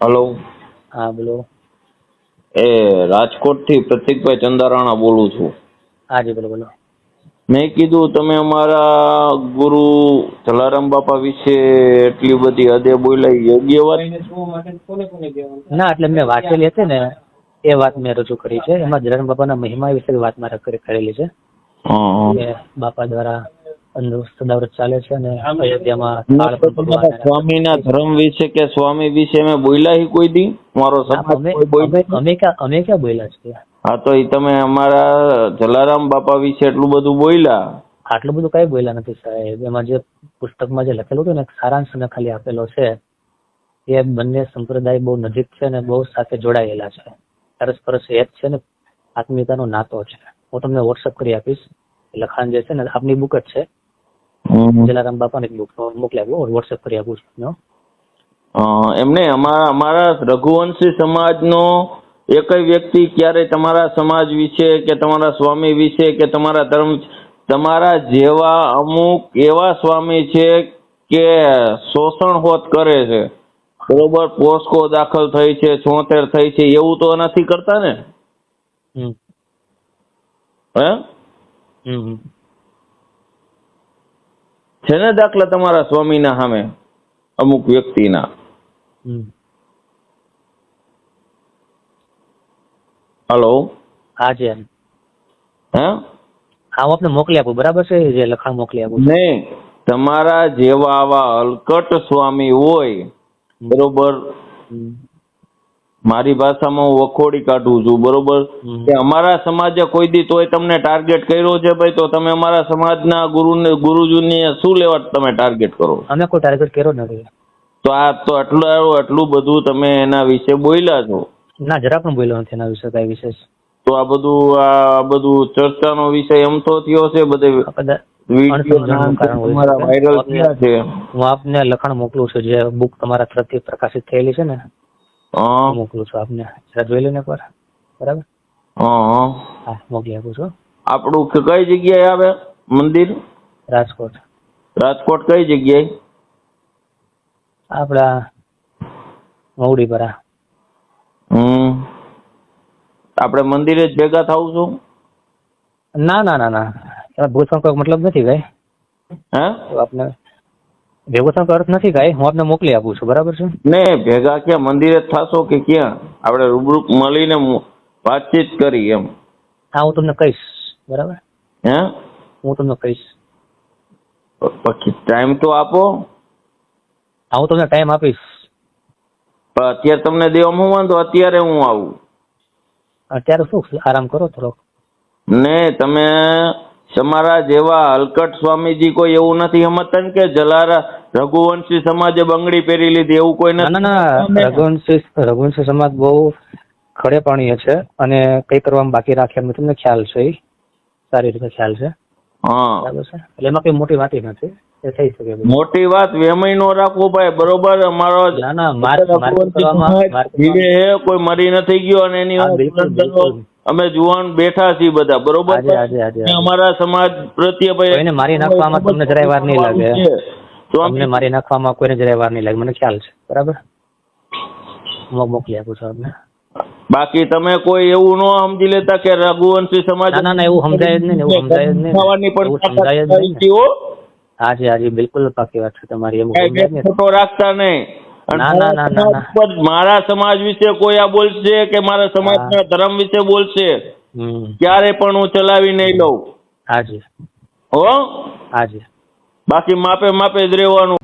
Hello. હા બોલો. એ રાજકોટથી પ્રતિકભાઈ ચંદારાણા બોલું છું. હા જી બોલો બોલો. મેં કીધું તમે અમારા ગુરુ જલારામ બાપા વિશે એટલી બધી હદે બોલાઈ યોગ્ય વાત? ના એટલે મેં વાંચેલી હતી ને એ વાત મેં રજૂ કરી છે. એમાં જલારામ બાપાના મહિમા વિશે વાત મારે કરી કરેલી છે. બાપા દ્વારા સદાવ્રત ચાલે છે અને અયોધ્યામાં સ્વામીના ધર્મ વિશે કે સ્વામી વિશે મેં બોલ્યા હી કોઈ દી? મારો અમે ક્યાં અમે ક્યાં બોલ્યા છીએ? હા તો ઈ તમે અમારા જલારામ બાપા વિશે એટલું બધું બોલ્યા? આટલું બધું કઈ બોલ્યા નથી સાહેબ. એમાં જે પુસ્તકમાં જે લખેલું હતું ને સારાંશ મેં ખાલી આપેલો છે એ બંને સંપ્રદાય બહુ નજીક છે અને બહુ સાથે જોડાયેલા છે. પરસ્પર એક છે ને આત્મીયતાનો નાતો છે. હું તમને વોટ્સઅપ કરી આપીશ. લખાણ જે છે ને આપની બુક જ છે. જલારામ બાપાને મોકલી આપું વોટ્સએપ કરી આપું છું એમને અમારા અમારા રઘુવંશી સમાજનો એકય વ્યક્તિ ક્યારે તમારા સમાજ વિશે કે તમારા સ્વામી વિશે કે તમારા ધર્મ તમારા જેવા અમુક એવા સ્વામી છે કે શોષણ હોત કરે છે. બરોબર પોસ્કો દાખલ થઈ છે છોતેર થઈ છે એવું તો નથી કરતા ને? હે? હમ. છે ને દાખલા તમારા સ્વામીના સામે અમુક વ્યક્તિના. હલો. હા જી હા? હે હા આપને મોકલી આપું બરાબર છે? જે લખાણ મોકલી આપું. નહીં તમારા જેવા આવા અલકટ સ્વામી હોય બરોબર. મારી ભાષામાં હું વખોડી કાઢું છું બરોબર? કે અમારા સમાજે કોઈ દી તોય તમને ટાર્ગેટ કર્યો છે ભાઈ? તો તમે અમારા સમાજના ગુરુને ગુરુજીને શું લેવા તમે ટાર્ગેટ કરો? અમે કોઈ ટાર્ગેટ કર્યો નથી. તો આ તો આટલું આટલું બધું તમે એના વિશે બોલ્યા છો? ના જરા પણ બોલ્યો નથી એના વિશે કઈ વિશેષ. તો આ બધું આ બધું ચર્ચાનો વિષય એમ તો થયો છે બધે હું આપને લખાણ મોકલું છું જે બુક તમારા તરફથી પ્રકાશિત થયેલી છે ને. મોકલું છું આપને. જરા જોઈ લઈને એકવાર. બરાબર? હા મોકલી આપું છું. આપણું કઈ જગ્યાએ આવે? મંદિર? રાજકોટ. રાજકોટ કઈ જગ્યાએ? આપણા મવડીપરા. હમ. આપણે મંદિરે જ ભેગા થાવું છું? ના ના ના ના. એમાં થવાનો મતલબ નથી ભાઈ. હે? આપને ભેગો થવાનો અર્થ નથી કાંઈ હું આપને મોકલી આપું છું. બરાબર છે? ને ભેગા ક્યાં? મંદિરે થાશો કે ક્યાં? આપણે રૂબરૂ મળીને વાતચીત કરી એમ. હા હું તમને કહીશ. બરાબર? હે? હું તમને કહીશ. પછી ટાઈમ તો આપો. હા હું તમને ટાઈમ આપીશ. પણ અત્યારે તમને દેવામાં હું વાંધો? અત્યારે હું આવું. અત્યારે શું? આરામ કરો થોડોક. ને તમે તમારા જેવા હલકટ સ્વામીજી કોઈ એવું નથી સમજતા ને કે જલારા રઘુવંશી સમાજે બંગડી પહેરી લીધી એવું કોઈ ના નથી ના રઘુવંશી રઘુવંશી સમાજ બહુ ખડે પાણીએ છે અને કઈ કરવામાં બાકી રાખે એમ તમને ખ્યાલ છે સારી રીતે ખ્યાલ છે? હા. બરાબર છે? એટલે એમાં કઈ મોટી વાત નથી. એ થઈ શકે મોટી વાત વેમય નો રાખવો ભાઈ બરોબર? હે કોઈ મરી નથી ગયો અને એની અમે જુવાન બેઠા છીએ બધા બરોબર અમારા સમાજ પ્રત્યે ભાઈ મારી નાખવામાં તમને જરાય વાર નહીં લાગે. તમને મારી નાખવામાં કોઈને જરાય વાર નહીં લાગે. મને ખ્યાલ છે. બરાબર? હું મોકલી આપું છું આપને. બાકી તમે કોઈ એવું ન સમજી લેતા કે રઘુવંશી સમાજ ના ના એવું સમજાય જ નહીં એવું સમજાય જ નહીં પણ સમજાય જ નહીં. હાજી હાજી બિલકુલ પાકી વાત છે તમારી. એવું રાખતા નહીં. મારા સમાજ સમાજ વિશે કોઈ આ બોલશે કે મારા સમાજના ધર્મ વિશે બોલશે? ક્યારે પણ હું ચલાવી નહીં લઉં. હાજી. હો? હાજી. બાકી માપે માપે જ રહેવાનું.